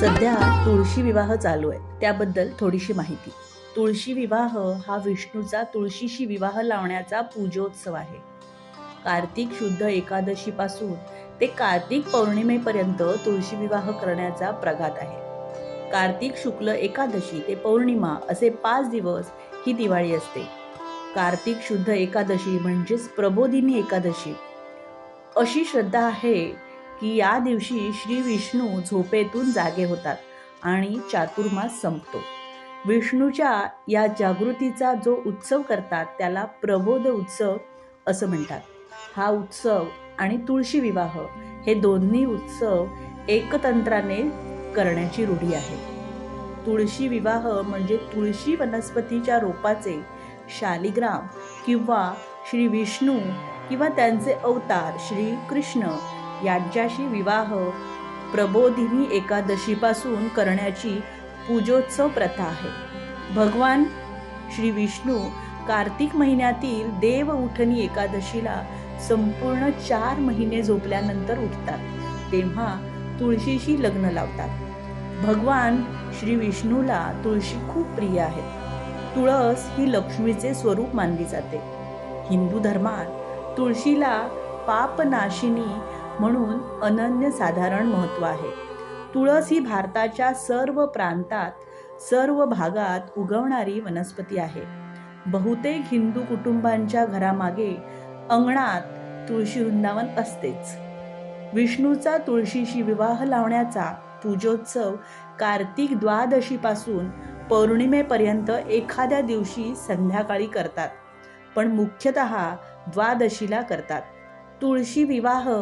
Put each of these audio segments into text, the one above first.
सध्या तुळशी विवाह चालू आहे त्याबद्दल थोडीशी माहिती. तुळशी विवाह हा विष्णूचा तुळशीशी विवाह लावण्याचा पूजोत्सव आहे. कार्तिक शुद्ध एकादशीपासून ते कार्तिक पौर्णिमेपर्यंत तुळशी विवाह करण्याचा प्रघात आहे. कार्तिक शुक्ल एकादशी ते पौर्णिमा असे पाच दिवस ही दिवाळी असते. कार्तिक शुद्ध एकादशी म्हणजेच प्रबोधिनी एकादशी. अशी श्रद्धा आहे की या दिवशी श्री विष्णू झोपेतून जागे होतात आणि चातुर्मास संपतो. विष्णूच्या या जागृतीचा जो उत्सव करतात त्याला प्रबोध उत्सव असं म्हणतात. हा उत्सव आणि तुळशी विवाह हे दोन्ही उत्सव एकतंत्राने करण्याची रूढी आहे. तुळशी विवाह म्हणजे तुळशी वनस्पतीच्या रोपाचे शालिग्राम किंवा श्री विष्णू किंवा त्यांचे अवतार श्री कृष्ण यांच्याशी विवाह प्रबोधिनी एकादशीपासून करण्याची पूजोत्सव प्रथा आहे. भगवान श्री विष्णू कार्तिक महिन्यातील देव उठणी एकादशीला संपूर्ण चार महिने झोपल्यानंतर उठतात तेव्हा तुळशीशी लग्न लावतात. भगवान श्री विष्णूला तुळशी खूप प्रिय आहे. तुळस ही लक्ष्मीचे स्वरूप मानली जाते. हिंदू धर्मात तुळशीला पापनाशिनी म्हणून अनन्यसाधारण महत्त्व आहे. तुळस ही भारताच्या सर्व प्रांतात सर्व भागात उगवणारी वनस्पती आहे. बहुतेक हिंदू कुटुंबांच्या घरामागे अंगणात तुळशी वृंदावन असतेच. विष्णूचा तुळशीशी विवाह लावण्याचा पूजोत्सव कार्तिक द्वादशीपासून पौर्णिमेपर्यंत एखाद्या दिवशी संध्याकाळी करतात पण मुख्यतः द्वादशीला करतात. तुळशी विवाह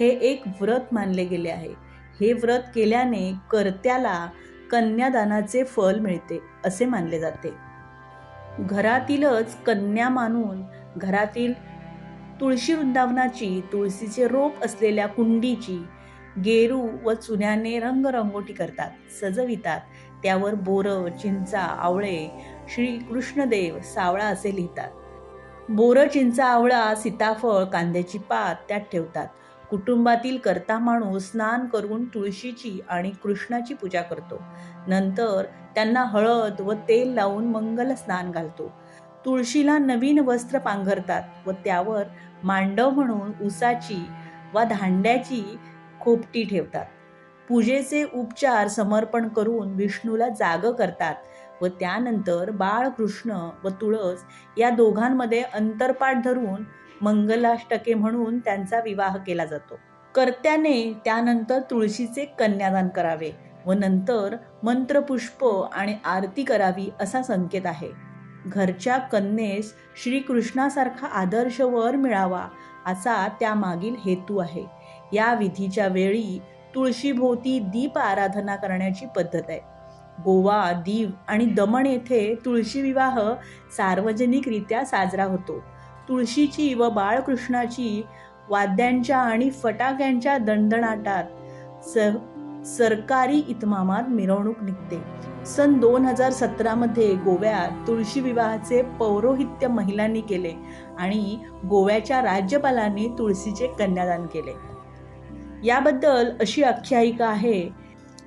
हे एक व्रत मानले गेले आहे. हे व्रत केल्याने कर्त्याला कन्यादानाचे फल मिळते असे मानले जाते. घरातीलच कन्या मानून घरातील तुळशी वृंदावनाची तुळशीचे रोप असलेल्या कुंडीची गेरू व चुन्याने रंगरंगोटी करतात सजवितात. त्यावर बोरं चिंचा आवळे श्री कृष्णदेव सावळा असे लिहितात. बोरं चिंचा आवळा सीताफळ कांद्याची पात त्यात ठेवतात. कुटुंबातील कर्ता माणूस स्नान करून तुळशीची आणि कृष्णाची पूजा करतो. नंतर त्यांना हळद व तेल लावून मंगल स्नान घालतो. तुळशीला नवीन वस्त्र पांघरतात व त्यावर मांडव म्हणून उसाची वा धांड्याची खोपटी ठेवतात. पूजेचे उपचार समर्पण करून विष्णूला जाग करतात व त्यानंतर बाळकृष्ण व तुळस या दोघांमध्ये अंतरपाठ धरून मंगलाष्टके म्हणून त्यांचा विवाह केला जातो. कर्त्याने त्यानंतर तुळशीचे कन्यादान करावे व नंतर मंत्रपुष्प आणि आरती करावी असा संकेत आहे. घरच्या कन्येस श्रीकृष्णासारखा आदर्श वर मिळावा असा त्यामागील हेतू आहे. या विधीच्या वेळी तुळशीभोवती दीप आराधना करण्याची पद्धत आहे. गोवा दीव आणि दमण येथे तुळशी विवाह सार्वजनिकरित्या साजरा होतो. तुळशीची व बाळकृष्णाची वाद्यांच्या आणि फटाक्यांच्या दणदणाटात स सरकारी इतमामात मिरवणूक निघते. सन दोन हजार सतरामध्ये गोव्यात तुळशी विवाहाचे पौरोहित्य महिलांनी केले आणि गोव्याच्या राज्यपालांनी तुळशीचे कन्यादान केले. याबद्दल अशी आख्यायिका आहे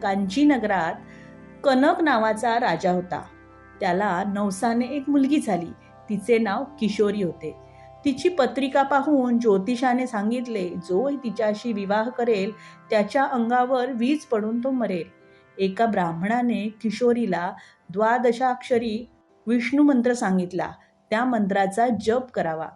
कांचीनगरात कनक नावाचा राजा होता. त्याला नवसाने एक मुलगी झाली. तिचे नाव किशोरी होते. तिची पत्रिका पाहून ज्योतिषाने सांगितले जो तिच्याशी विवाह करेल त्याच्या अंगावर वीज पडून तो मरेल. एका ब्राह्मणाने किशोरीला द्वादशाक्षरी विष्णू मंत्र सांगितला. त्या मंत्राचा जप करावा.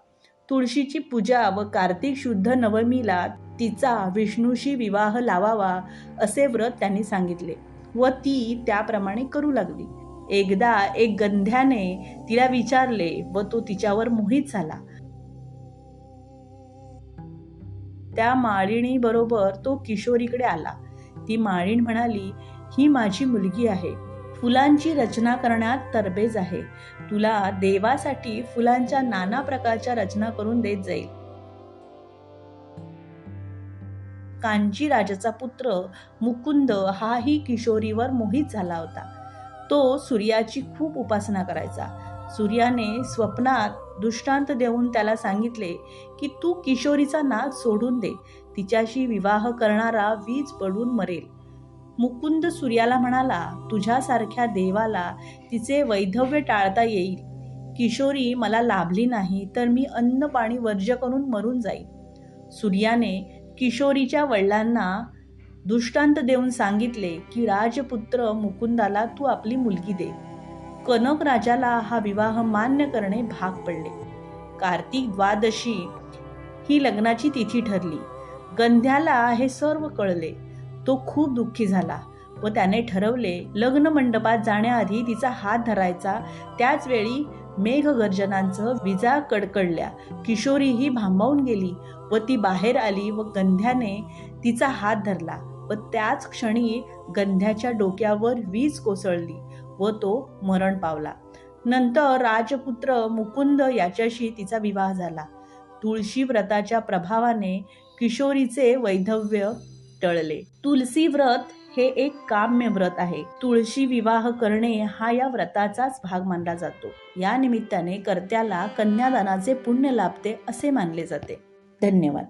तुळशीची पूजा व कार्तिक शुद्ध नवमीला तिचा विष्णूशी विवाह लावावा असे व्रत त्यांनी सांगितले व ती त्याप्रमाणे करू लागली. एकदा एक गंध्याने तिला विचारले व तो तिच्यावर मोहित झाला. त्या माळिणीबरोबर तो किशोरीकडे आला. ती माळीण म्हणाली ही माझी मुलगी आहे. फुलांची रचना करण्यात तरबेज आहे. तुला देवासाठी फुलांच्या नाना प्रकारच्या रचना करून देत जाईल. कांची राजाचा पुत्र मुकुंद हाही किशोरीवर मोहित झाला होता. तो सूर्याची खूप उपासना करायचा. सूर्याने स्वप्नात दृष्टांत देऊन त्याला सांगितले की तू किशोरीचा नाद सोडून दे. तिच्याशी विवाह करणारा वीज पडून मरेल. मुकुंद सूर्याला म्हणाला तुझ्यासारख्या देवाला तिचे वैधव्य टाळता येईल. किशोरी मला लाभली नाही तर मी अन्न पाणी वर्ज्य करून मरून जाईल सूर्याने किशोरीच्या वडिलांना दृष्टांत देऊन सांगितले की राजपुत्र मुकुंदाला तू आपली मुलगी दे. कनक राजाला हा विवाह मान्य करणे भाग पडले. कार्तिक द्वादशी ही लग्नाची तिथी ठरली. गंध्याला हे सर्व कळले. तो खूप दुःखी झाला व त्याने ठरवले लग्न मंडपात जाण्याआधी तिचा हात धरायचा. त्याचवेळी मेघगर्जनांसह मेघगर्जनांचं विजा कडकडल्या. किशोरीही भांबावून गेली व ती बाहेर आली व गंध्याने तिचा हात धरला व त्याच क्षणी गंध्याच्या डोक्यावर वीज कोसळली. व तो मरण पावला. नंतर राजपुत्र मुकुंद याच्याशी तिचा विवाह झाला. तुळशी व्रताच्या प्रभावाने किशोरीचे वैधव्य टळले. तुलसी व्रत हे एक काम्य व्रत आहे. तुळशी विवाह करणे हा या व्रताचाच भाग मानला जातो. या निमित्ताने कर्त्याला कन्यादानाचे पुण्य लाभते असे मानले जाते. धन्यवाद.